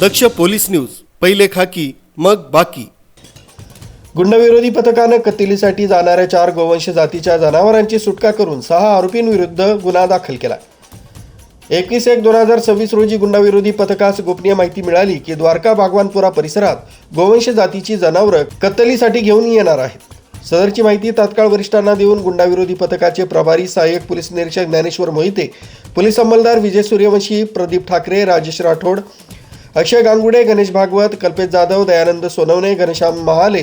दक्ष police news पहिले खाकी मग बाकी. गुंडविरोधी पथकानं कत्तलीसाठी जाणाऱ्या चार गोवंश जातीच्या जनावरांची सुटका करून सहा आरोपींविरुद्ध गुन्हा दाखल केला. एकवीस एक दोन हजार सव्वीस रोजी गुंडाविरोधी पथकास गोपनीय माहिती मिळाली की द्वारका बागवानपुरा परिसरात गोवंश जातीची जनावरं कत्तलीसाठी घेऊन येणार आहेत. सदरची माहिती तात्काळ वरिष्ठांना देऊन गुंडाविरोधी पथकाचे प्रभारी सहाय्यक पोलीस निरीक्षक ज्ञानेश्वर मोहिते पोलीस अंमलदार विजय सूर्यवंशी प्रदीप ठाकरे राजेश राठोड अक्षय गांगुडे गणेश भागवत कल्पेश जाधव दयानंद सोनवणे घनश्याम महाले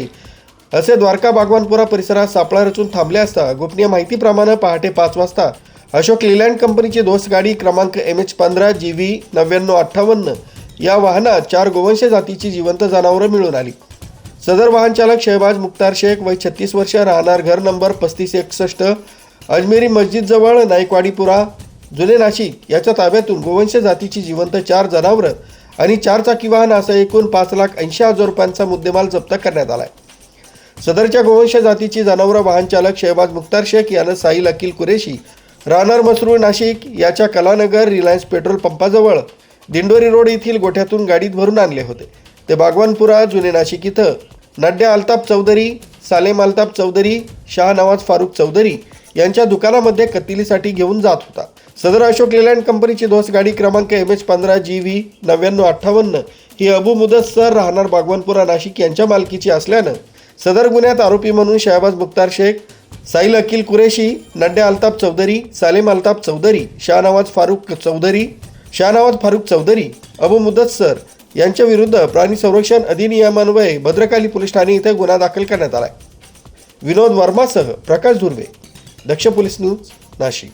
असे द्वारका बागवानपुरा परिसरात सापळा रचून थांबले असता गोपनीय माहितीप्रमाणे पहाटे पाच वाजता अशोक लिलँड कंपनीची दोस्त गाडी क्रमांक एम एच पंधरा जी व्ही नव्याण्णव अठ्ठावन्न या वाहनात चार गोवंश जातीची जिवंत जनावरं मिळून आली. सदर वाहन चालक शहबाज मुख्तार शेख वय छत्तीस वर्ष राहणार घर नंबर पस्तीस एकसष्ट अजमेरी मस्जिदजवळ नाईकवाडीपुरा जुने नाशिक याच्या ताब्यातून गोवंश जातीची जिवंत चार जनावरं आणि चार चाकी वाहन असा एकूण पाच लाख ऐंशी हजार रुपयांचा मुद्देमाल जप्त करण्यात आला आहे सदरच्या गोवंश जातीची जनावरं वाहन चालक शहबाज मुख्तार शेख यानं साहिल अकिल कुरेशी राहणार मसरूळ नाशिक याच्या कलानगर रिलायन्स पेट्रोल पंपाजवळ दिंडोरी रोड येथील गोठ्यातून गाडीत भरून आणले होते. ते बागवानपुरा जुने नाशिक इथं. नड्या अल्ताफ चौधरी सालेम अल्ताफ चौधरी शाह नवाज फारुख चौधरी यांच्या दुकानामध्ये कतिलीसाठी घेऊन जात होता. सदर अशोक लेलँड कंपनीची दोस्त गाडी क्रमांक एम एच पंधरा जी व्ही नव्याण्णव अठ्ठावन्न ही अबू सर राहणार बागवानपुरा नाशिक यांच्या मालकीची असल्यानं सदर गुन्ह्यात आरोपी म्हणून शहबाज मुख्तार शेख साईल अकिल कुरेशी नड्या अल्ताफ चौधरी सालेम अल्ताफ चौधरी शाहनवाज फारुख चौधरी शाहनवाज फारुख चौधरी अबू सर यांच्या विरुद्ध प्राणी संरक्षण अधिनियमान्वये भद्रकाली पोलीस ठाणे इथे गुन्हा दाखल करण्यात आलाय. विनोद वर्मासह प्रकाश धुर्वे दक्ष पोलीस न्यूज नाशिक.